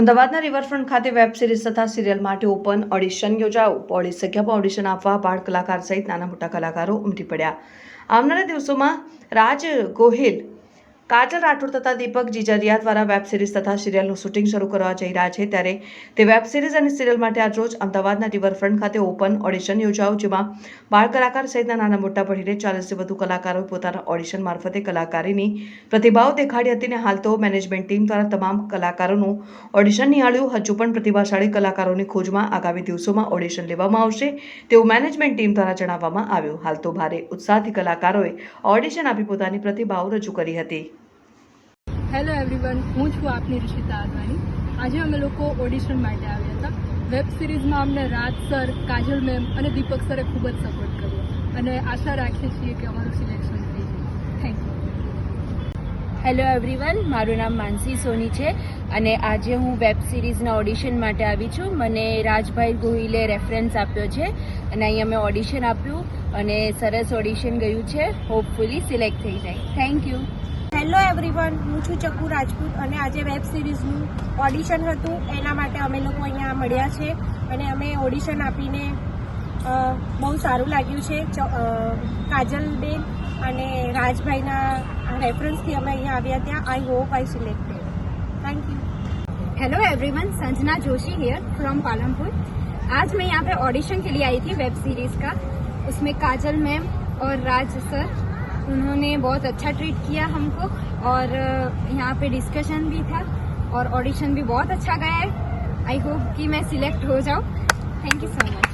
અમદાવાદના રિવરફ્રન્ટ ખાતે web series તથા સિરિયલ માટે ઓપન ઓડિશન યોજાયું. પોળી સંખ્યામાં ઓડિશન આપવા બાળ કલાકાર સહિત નાના મોટા કલાકારો ઉમટી પડ્યા. આવનારા દિવસોમાં રાજ ગોહિલ કાજલ રાઠોડ તથા દીપક જીજરિયા દ્વારા વેબ સિરીઝ તથા સિરિયલનું શૂટિંગ શરૂ કરવા જઈ રહ્યા છે ત્યારે તે વેબ સિરીઝ અને સિરિયલ માટે આજરોજ અમદાવાદના રિવરફ્રન્ટ ખાતે ઓપન ઓડિશન યોજાયું, જેમાં બાળ કલાકાર સહિતના નાના મોટા ભળીને ચાલીસથી વધુ કલાકારોએ પોતાના ઓડિશન મારફતે કલાકારીની પ્રતિભાવ દેખાડી હતી અને હાલ તો મેનેજમેન્ટ ટીમ દ્વારા તમામ કલાકારોનું ઓડિશન નિહાળ્યું. હજુ પણ પ્રતિભાશાળી કલાકારોની ખોજમાં આગામી દિવસોમાં ઓડિશન લેવામાં આવશે તેવું મેનેજમેન્ટ ટીમ દ્વારા જણાવવામાં આવ્યું. હાલ તો ભારે ઉત્સાહથી કલાકારોએ ઓડિશન આપી પોતાની પ્રતિભાવ રજૂ કરી હતી. હેલો એવરીવન હું છું આપની ઋષિતા આદવાણી આજે અમે લોકો ઓડિશન માટે આવ્યા હતા. વેબ સિરીઝમાં અમને રાજ સર, કાજલ મેમ અને દીપક સરે ખૂબ જ સપોર્ટ કર્યો. અને આશા રાખીએ છીએ કે અમારું સિલેક્શન થઈ જાય થેન્ક યુ હેલો એવરીવન મારું નામ માનસી સોની છે અને આજે હું વેબ સિરીઝના ઓડિશન માટે આવી છું. મને રાજભાઈ ગોહિલે રેફરન્સ આપ્યો છે અને અહીંયા મેં ઓડિશન આપ્યું અને સરસ ઓડિશન ગયું છે. હોપફુલી સિલેક્ટ થઈ જાય. થેન્ક યુ હેલો એવરીવન હું છું ચક્કુ રાજપૂત અને આજે વેબ સિરીઝનું ઓડિશન હતું એના માટે અમે લોકો અહીંયા મળ્યા છે અને અમે ઓડિશન આપીને અ, બહુ સારું લાગ્યું છે ચ- અ, કાજલબેન અને રાજભાઈના રેફરન્સથી અમે અહીંયા આવ્યા ત્યાં I hope I selected thank you hello everyone Sanjana Joshi here from Palampur आज मैं यहाँ पे ऑडिशन के लिए आई थी वेब सीरीज का उसमें काजल मैम और राज सर उन्होंने बहुत अच्छा ट्रीट किया हमको और अ, यहाँ पे डिस्कशन भी था और ऑडिशन भी बहुत अच्छा गया है आई होप कि मैं सिलेक्ट हो जाऊँ थैंक यू सो मच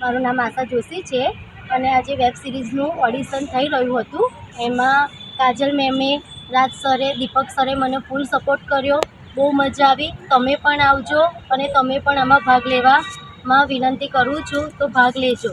મારું નામ આશા જોશી છે અને આજે વેબ સિરીઝનું ઓડિશન થઈ રહ્યું હતું એમાં કાજલ મેમે રાજ સરે દીપક સરે મને ફૂલ સપોર્ટ કર્યો બહુ મજા આવી તમે પણ આવજો અને તમે પણ આમાં ભાગ લેવામાં વિનંતી કરું છું તો ભાગ લેજો